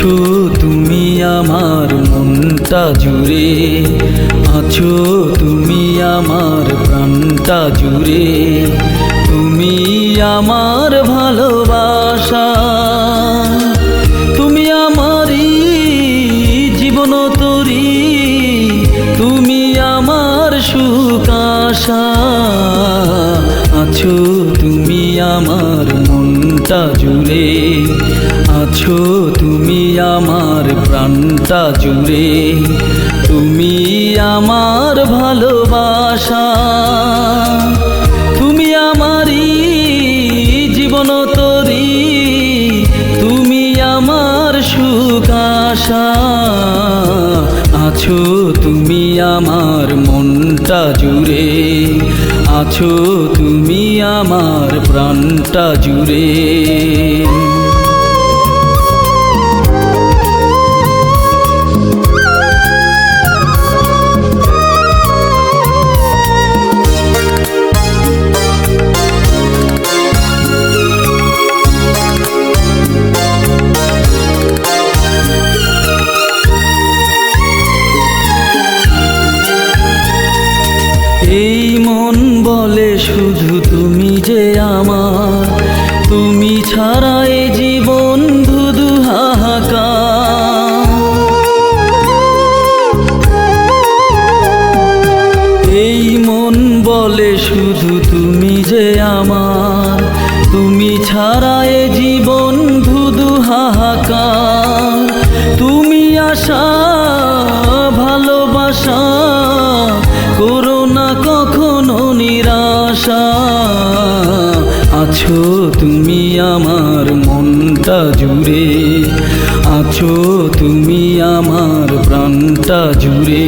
আছো তুমি আমার মনটা জুড়ে, আছো তুমি আমার প্রাণটা জুড়ে। তুমি আমার ভালোবাসা, তুমি আমারই জীবন তরি, তুমি আমার সুকাশা আছো তুমি আমার মনটা জুড়ে আছো তুমি আমার প্রাণটা জুড়ে। তুমি আমার ভালোবাসা। তুমি আমারই জীবন তরি। তুমি আমার সুকাশা আছো তুমি আমার মনটা জুড়ে। আছো তুমি আমার প্রাণটা জুড়ে। এই মন বলে শুধু তুমি যে আমার। তুমি ছাড়া এ জীবন ধুধু এই মন বলে শুধু তুমি যে আমার। তুমি ছাড়া এ জীবন ধুধু হাহাকার। তুমি আশা নিরাশা আছো তুমি আমার মনটা জুড়ে আছো তুমি আমার প্রাণটা জুড়ে।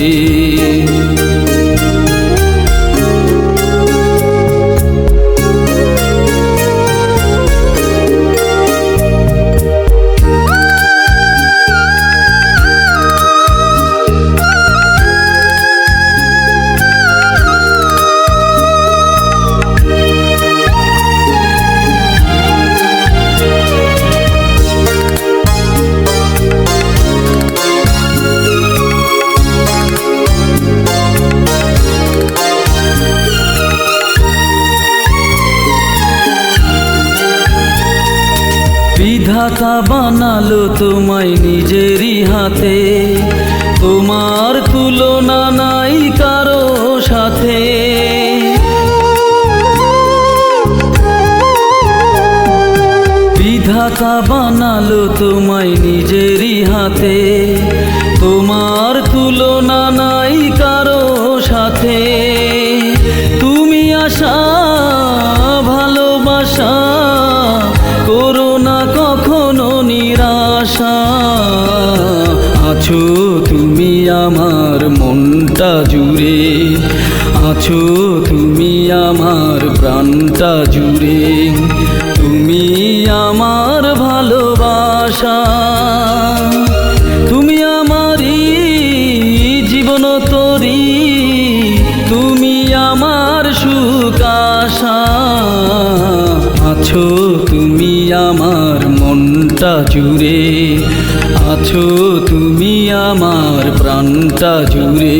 জুড়ে বিধাতা বানালো তোমায় নিজেরই হাতে। তোমার তুলনা নাই কারও সাথে। বিধাতা বানালো তোমায় নিজেরই হাতে। তোমার তুলনা আছো তুমি আমার মনটা জুড়ে, আছো তুমি আমার প্রাণটা জুড়ে। তুমি আমার ভালোবাসা, তুমি আমারই জীবন তরি, তুমি আমার সুকাশা আছো তুমি আমার মনটা জুড়ে, আছো তুমি আমার প্রাণটা জুড়ে।